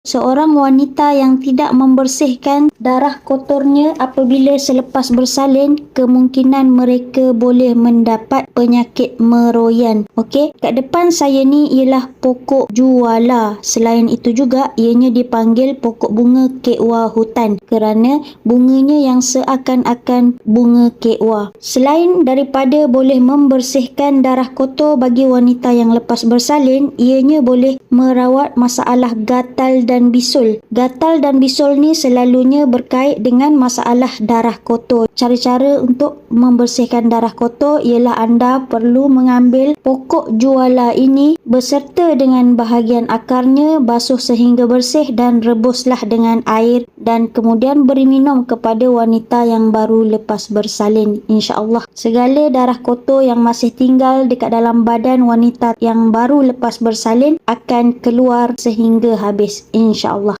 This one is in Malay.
Seorang wanita yang tidak membersihkan darah kotornya apabila selepas bersalin, kemungkinan mereka boleh mendapat penyakit meroyan. Okey, kat depan saya ni ialah pokok juala. Selain itu juga, ianya dipanggil pokok bunga kekwa hutan kerana bunganya yang seakan-akan bunga kekwa. Selain daripada boleh membersihkan darah kotor bagi wanita yang lepas bersalin, ianya boleh merawat masalah gatal dan bisul. Gatal dan bisul ni selalunya berkait dengan masalah darah kotor. Cara-cara untuk membersihkan darah kotor ialah anda perlu mengambil pokok juala ini beserta dengan bahagian akarnya basuh sehingga bersih dan rebuslah dengan air dan kemudian beri minum kepada wanita yang baru lepas bersalin insya-Allah. Segala darah kotor yang masih tinggal dekat dalam badan wanita yang baru lepas bersalin akan keluar sehingga habis insya-Allah.